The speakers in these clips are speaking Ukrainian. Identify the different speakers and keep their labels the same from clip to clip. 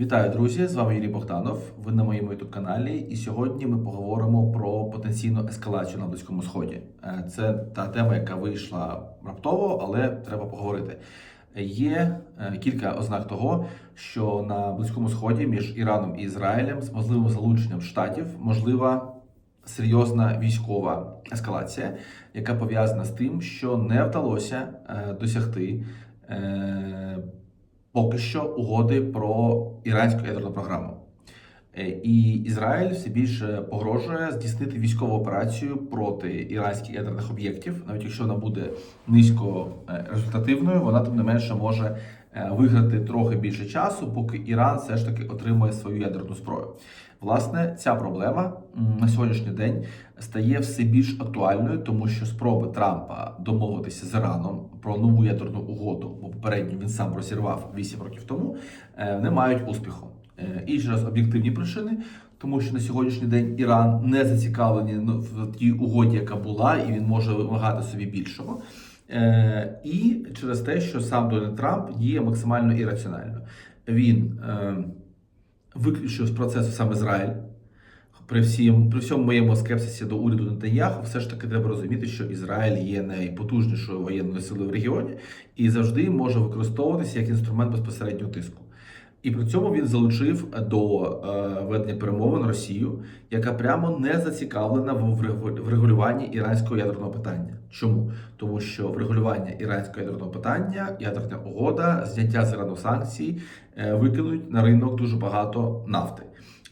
Speaker 1: Вітаю, друзі! З вами Юрій Богданов. Ви на моєму youtube каналі, і сьогодні ми поговоримо про потенційну ескалацію на Близькому Сході. Е, Це та тема, яка вийшла раптово, але треба поговорити. Є е, кілька ознак того, що на Близькому Сході між Іраном і Ізраїлем з можливим залученням штатів можлива серйозна військова ескалація, яка пов'язана з тим, що не вдалося е, досягти. Поки що угоди про іранську ядерну програму. Е, І Ізраїль все більше погрожує здійснити військову операцію проти іранських ядерних об'єктів, навіть якщо вона буде низько е, результативною, вона тим не менше може виграти трохи більше часу, поки Іран все ж таки отримує свою ядерну зброю. Власне, ця проблема на сьогоднішній день стає все більш актуальною, тому що спроби Трампа домовитися з Іраном про нову ядерну угоду, бо попередню він сам розірвав 8 років тому, е, не мають успіху. Е, І через об'єктивні причини, тому що на сьогоднішній день Іран не зацікавлений в тій угоді, яка була, і він може вимагати собі більшого. Е, І через те, що сам Дональд Трамп діє максимально ірраціонально. Він е, виключив з процесу сам Ізраїль. При всім при всьому моєму скепсисі до уряду Нетаньяху, все ж таки треба розуміти, що Ізраїль є найпотужнішою воєнною силою в регіоні і завжди може використовуватися як інструмент безпосереднього тиску. І при цьому він залучив до е, ведення перемовин Росію, яка прямо не зацікавлена в врегу- врегулюванні іранського ядерного питання. Чому? Тому що врегулювання іранського ядерного питання, ядерна угода, зняття з Ірану санкцій е, викинуть на ринок дуже багато нафти.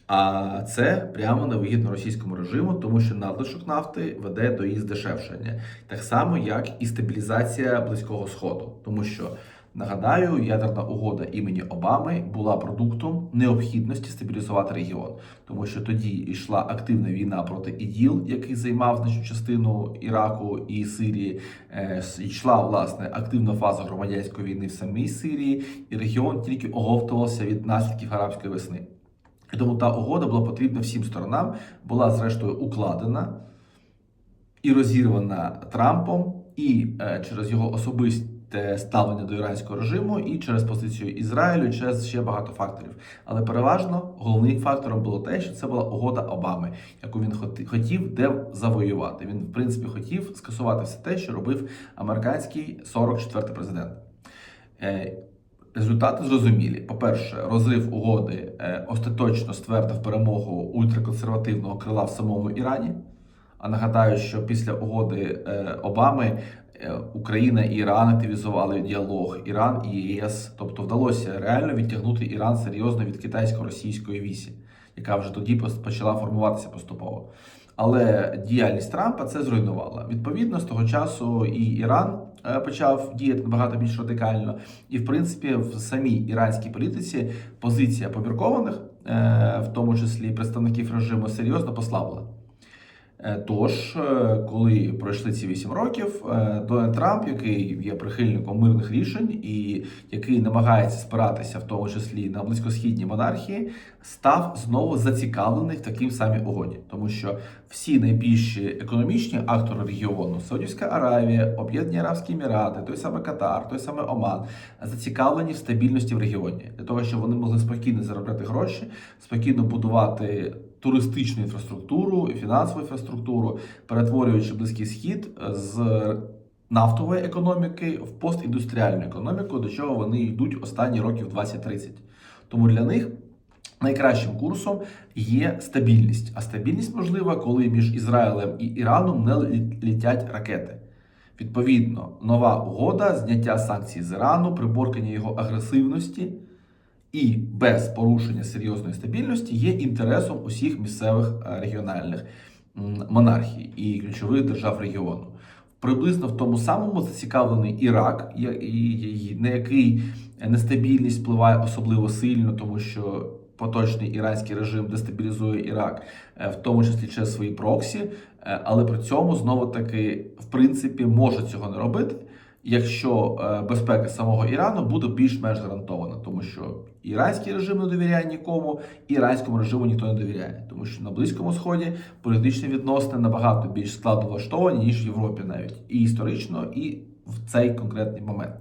Speaker 1: А це прямо невигідно російському режиму, тому що надлишок нафти веде до її здешевшення, так само як і стабілізація близького сходу, тому що. Нагадаю, ядерна угода імені Обами була продуктом необхідності стабілізувати регіон, тому що тоді йшла активна війна проти ІДІЛ, який займав значну частину Іраку і Сирії. Е, Йшла власне активна фаза громадянської війни в самій Сирії, і регіон тільки оговтувався від наслідків арабської весни. І тому та угода була потрібна всім сторонам, була зрештою укладена і розірвана Трампом, і е, через його особисте ставлення до іранського режиму, і через позицію Ізраїлю, і через ще багато факторів. Але переважно головним фактором було те, що це була угода Обами, яку він хотів де завоювати. Він, в принципі, хотів скасувати все те, що робив американський 44-й президент. Е, Результати зрозумілі. По-перше, розрив угоди е, остаточно ствердив перемогу ультраконсервативного крила в самому Ірані. А нагадаю, що після угоди е, Обами Україна і Іран активізували діалог Іран і ЄС. Тобто вдалося реально відтягнути Іран серйозно від китайсько-російської вісі, яка вже тоді почала формуватися поступово. Але діяльність Трампа це зруйнувала. Відповідно, з того часу і Іран е, почав діяти набагато більш радикально, і в принципі в самій іранській політиці позиція поміркованих, е, в тому числі представників режиму, серйозно послабла. Е, Тож, е, коли пройшли ці 8 років, е, Дональд Трамп, який є прихильником мирних рішень і який намагається спиратися, в тому числі на близькосхідні монархії, став знову зацікавлений в такій самій угоді, тому що всі найбільші економічні актори регіону Саудівська Аравія, Об'єднані Арабські Емірати, той самий Катар, той самий Оман, зацікавлені в стабільності в регіоні. Для того, щоб вони могли спокійно заробляти гроші, спокійно будувати туристичну інфраструктуру, і фінансову інфраструктуру, перетворюючи близький схід з нафтової економіки в постіндустріальну економіку, до чого вони йдуть останні років 20-30. Тому для них найкращим курсом є стабільність. А стабільність можлива, коли між Ізраїлем і Іраном не лі- літять ракети. Відповідно, нова угода, зняття санкцій з Ірану, приборкання його агресивності і без порушення серйозної стабільності є інтересом усіх місцевих е, регіональних монархій і ключових держав регіону. Приблизно в тому самому зацікавлений Ірак, на який нестабільність впливає особливо сильно, тому що поточний іранський режим дестабілізує Ірак, е, в тому числі через свої проксі, е, але при цьому знову таки в принципі може цього не робити. Якщо е, безпека самого Ірану буде більш-менш гарантована, тому що іранський режим не довіряє нікому, іранському режиму ніхто не довіряє, тому що на Близькому Сході політичні відносини набагато більш складно влаштовані, ніж в Європі навіть і історично, і в цей конкретний момент.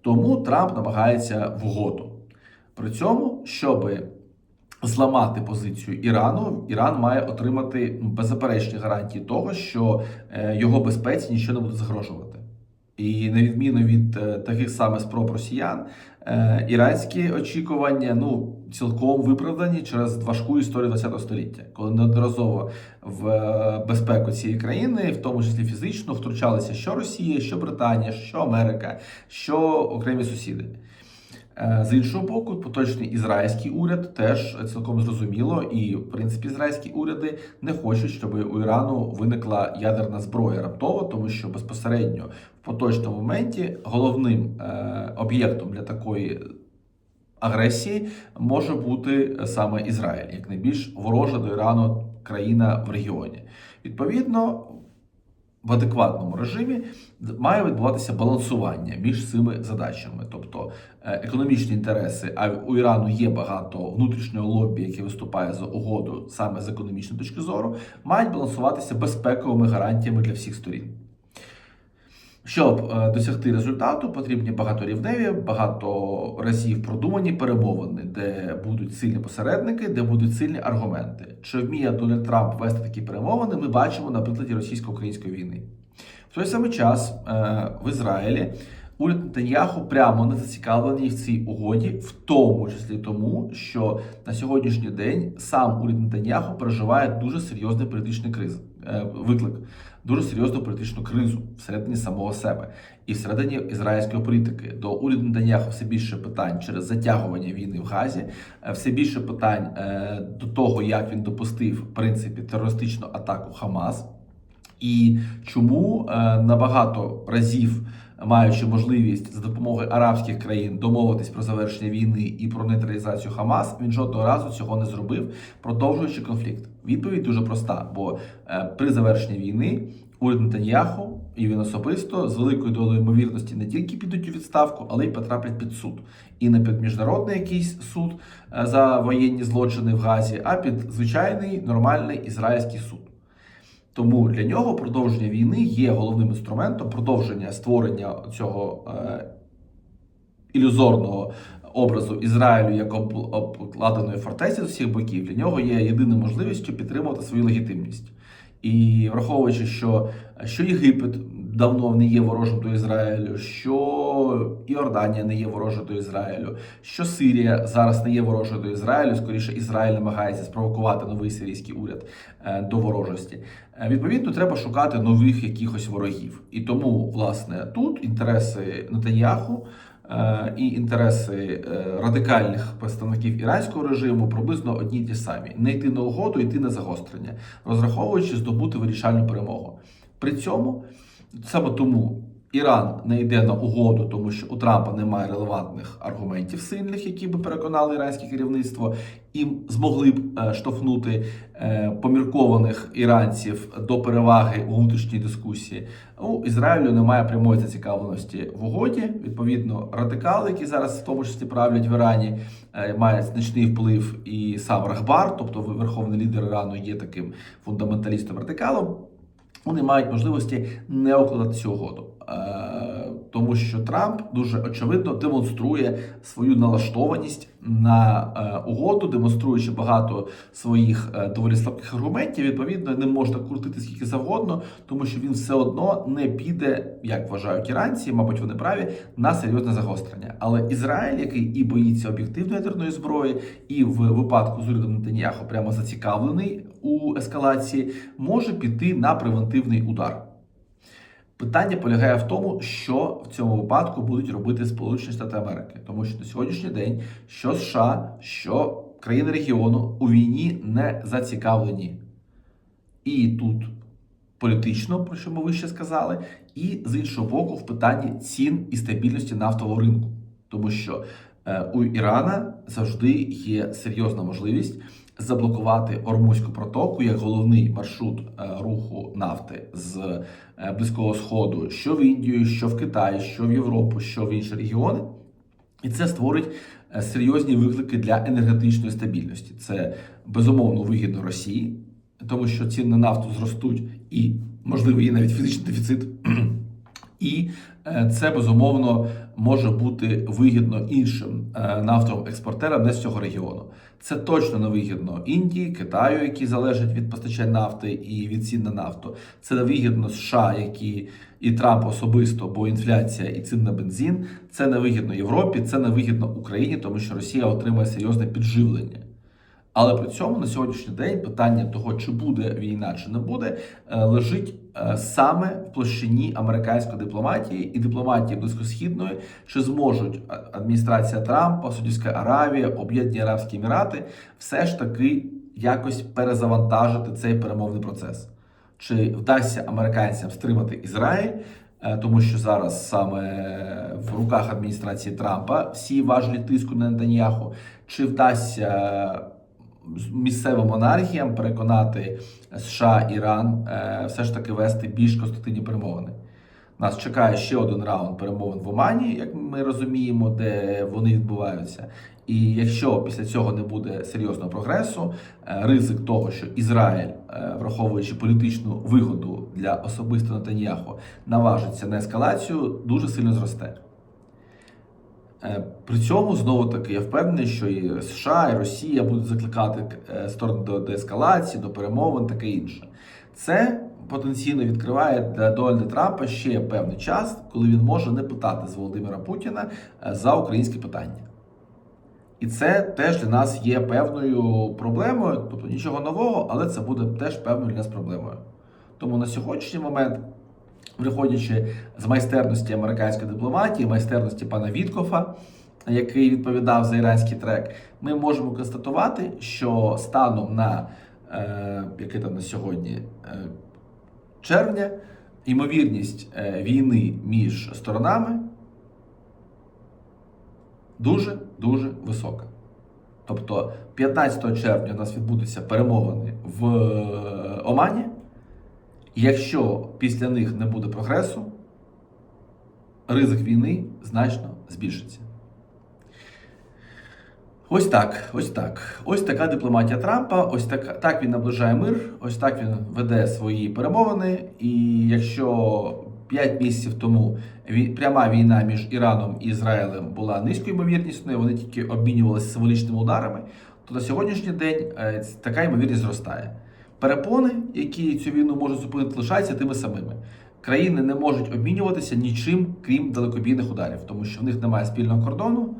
Speaker 1: Тому Трамп намагається в угоду. При цьому, щоб зламати позицію Ірану, Іран має отримати ну, беззаперечні гарантії того, що е, його безпеці нічого не буде загрожувати. І на відміну від е, таких саме спроб росіян, е, іранські очікування ну цілком виправдані через важку історію ХХ століття, коли неодноразово в е, безпеку цієї країни, в тому числі фізично, втручалися що Росія, що Британія, що Америка, що окремі сусіди. Е, З іншого боку, поточний ізраїльський уряд теж цілком зрозуміло, і в принципі ізраїльські уряди не хочуть, щоб у Ірану виникла ядерна зброя раптово, тому що безпосередньо в поточному моменті головним е, об'єктом для такої агресії може бути саме Ізраїль, як найбільш ворожа до Ірану країна в регіоні. Відповідно, в адекватному режимі має відбуватися балансування між цими задачами, тобто е, економічні інтереси. А у Ірану є багато внутрішнього лобі, яке виступає за угоду саме з економічної точки зору, мають балансуватися безпековими гарантіями для всіх сторін. Щоб е, досягти результату, потрібні багаторівневі, багато разів продумані перемовини, де будуть сильні посередники, де будуть сильні аргументи. Чи вміє Дональд Трамп вести такі перемовини? Ми бачимо на прикладі російсько-української війни. В той самий час е, в Ізраїлі уряд Нетаньяху прямо не зацікавлений в цій угоді, в тому числі тому, що на сьогоднішній день сам уряд Нетаньяху переживає дуже серйозний політичний криз, е, виклик, дуже серйозну політичну кризу всередині самого себе і всередині ізраїльської політики. До уряду Нетаньяху все більше питань через затягування війни в Газі, е, все більше питань е, до того, як він допустив в принципі терористичну атаку Хамас. І чому е, набагато разів, маючи можливість за допомогою арабських країн домовитись про завершення війни і про нейтралізацію Хамас, він жодного разу цього не зробив, продовжуючи конфлікт. Відповідь дуже проста: бо е, при завершенні війни уряд Нетаньяху і він особисто з великою долею ймовірності не тільки підуть у відставку, але й потраплять під суд. І не під міжнародний якийсь суд е, за воєнні злочини в Газі, а під звичайний нормальний ізраїльський суд. Тому для нього продовження війни є головним інструментом продовження створення цього е, ілюзорного образу Ізраїлю як об- обкладеної фортеці з усіх боків. Для нього є єдиною можливістю підтримувати свою легітимність. І враховуючи, що, що Єгипет давно не є ворожим до Ізраїлю, що Іорданія не є ворожою до Ізраїлю, що Сирія зараз не є ворожою до Ізраїлю, скоріше Ізраїль намагається спровокувати новий сирійський уряд е, до ворожості. Е, Відповідно, треба шукати нових якихось ворогів. І тому, власне, тут інтереси Нетаньяху е, і інтереси радикальних представників іранського режиму приблизно одні й ті самі: не йти на угоду, йти на загострення, розраховуючи здобути вирішальну перемогу. При цьому саме тому. Іран не йде на угоду, тому що у Трампа немає релевантних аргументів сильних, які би переконали іранське керівництво, і змогли б е, штовхнути е, поміркованих іранців до переваги у внутрішній дискусії. У Ізраїлю немає прямої зацікавленості в угоді. Відповідно, радикали, які зараз в тому числі правлять в Ірані, е, мають значний вплив і сам Рахбар, тобто верховний лідер Ірану, є таким фундаменталістом радикалом. Вони мають можливості не укладати цю угоду, Е, тому що Трамп дуже очевидно демонструє свою налаштованість на е, угоду, демонструючи багато своїх е, доволі слабких аргументів. Відповідно, не можна крутити скільки завгодно, тому що він все одно не піде, як вважають іранці, мабуть, вони праві, на серйозне загострення. Але Ізраїль, який і боїться об'єктивної ядерної зброї, і в випадку з урядом Нетаньяху прямо зацікавлений у ескалації, може піти на превентивний удар. Питання полягає в тому, що в цьому випадку будуть робити Сполучені Штати Америки, тому що на сьогоднішній день що США, що країни регіону у війні не зацікавлені. І тут політично, про що ми вище сказали, і з іншого боку, в питанні цін і стабільності нафтового ринку, тому що е, у Ірана завжди є серйозна можливість заблокувати Ормузьку протоку як головний маршрут е, руху нафти з е, Близького Сходу, що в Індію, що в Китай, що в Європу, що в інші регіони. І це створить е, серйозні виклики для енергетичної стабільності. Це безумовно вигідно Росії, тому що ціни на нафту зростуть і, можливо, є навіть фізичний дефіцит. І е, це безумовно може бути вигідно іншим е, нафтовим експортерам не з цього регіону. Це точно не вигідно Індії, Китаю, які залежать від постачання нафти і від цін на нафту. Це не вигідно США, які і Трамп особисто, бо інфляція і цін на бензин. Це не вигідно Європі, це не вигідно Україні, тому що Росія отримає серйозне підживлення. Але при цьому на сьогоднішній день питання того, чи буде війна, чи не буде, е, лежить е, саме в площині американської дипломатії і дипломатії близькосхідної, чи зможуть адміністрація Трампа, Саудівська Аравія, Об'єднані Арабські Емірати все ж таки якось перезавантажити цей перемовний процес. Чи вдасться американцям стримати Ізраїль? Е, Тому що зараз саме в руках адміністрації Трампа всі важелі тиску на Нетаньяху, чи вдасться місцевим монархіям переконати США, Іран е, все ж таки вести більш конструктивні перемовини. Нас чекає ще один раунд перемовин в Омані, як ми розуміємо, де вони відбуваються. І якщо після цього не буде серйозного прогресу, е, ризик того, що Ізраїль, е, враховуючи політичну вигоду для особисто Нетаньяху, наважиться на ескалацію, дуже сильно зросте. Е, При цьому знову таки я впевнений, що і США, і Росія будуть закликати е, сторони до деескалації, до перемовин, таке інше. Це потенційно відкриває для Дональда Трампа ще певний час, коли він може не питати з Володимира Путіна е, за українське питання. І це теж для нас є певною проблемою, тобто нічого нового, але це буде теж певною для нас проблемою. Тому на сьогоднішній момент виходячи з майстерності американської дипломатії, майстерності пана Віткофа, який відповідав за іранський трек, ми можемо констатувати, що станом на е, яке там на сьогодні е, червня, ймовірність е, війни між сторонами дуже дуже висока. Тобто 15 червня у нас відбудуться перемовини в е, Якщо після них не буде прогресу, ризик війни значно збільшиться. Ось так, ось так. Ось така дипломатія Трампа. Ось так, так він наближає мир, ось так він веде свої перемовини. І якщо 5 місяців тому пряма війна між Іраном і Ізраїлем була низькою ймовірнісною, вони тільки обмінювалися символічними ударами, то на сьогоднішній день е, така ймовірність зростає. Перепони, які цю війну можуть зупинити, лишаються тими самими. Країни не можуть обмінюватися нічим, крім далекобійних ударів, тому що в них немає спільного кордону.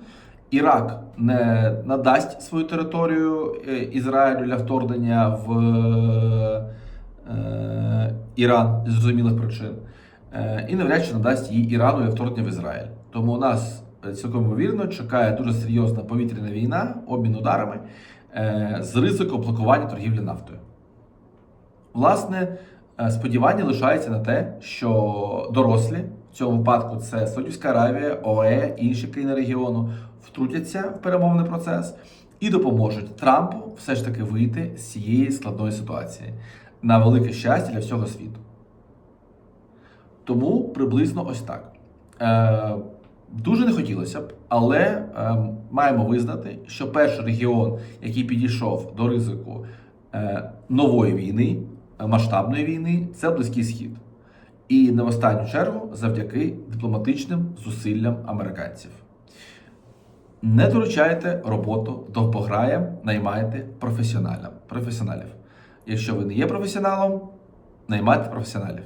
Speaker 1: Ірак не надасть свою територію е, Ізраїлю для вторгнення в е, Іран з зрозумілих причин. Е, і навряд чи надасть її Ірану для вторгнення в Ізраїль. Тому у нас е, цілком ймовірно чекає дуже серйозна повітряна війна, обмін ударами е, з ризиком блокування торгівлі нафтою. Власне, е, сподівання лишається на те, що дорослі в цьому випадку це Саудівська Аравія, ОЕ, інші країни регіону втрутяться в перемовний процес і допоможуть Трампу все ж таки вийти з цієї складної ситуації на велике щастя для всього світу. Тому приблизно ось так. Е, дуже не хотілося б, але е, маємо визнати, що перший регіон, який підійшов до ризику е, нової війни, масштабної війни, це Близький Схід. І не в останню чергу завдяки дипломатичним зусиллям американців. Не доручайте роботу довбограям, наймайте професіоналів. Якщо ви не є професіоналом, наймайте професіоналів.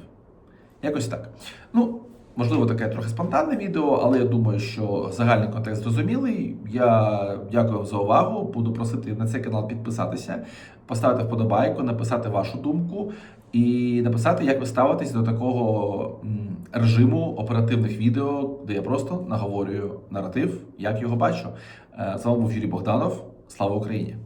Speaker 1: Якось так. Ну, можливо, таке трохи спонтанне відео, але я думаю, що загальний контекст зрозумілий. Я дякую вам за увагу. Буду просити на цей канал підписатися, поставити вподобайку, написати вашу думку і написати, як ви ставитесь до такого режиму оперативних відео, де я просто наговорюю наратив, як його бачу. Е, З вами був Юрій Богданов. Слава Україні!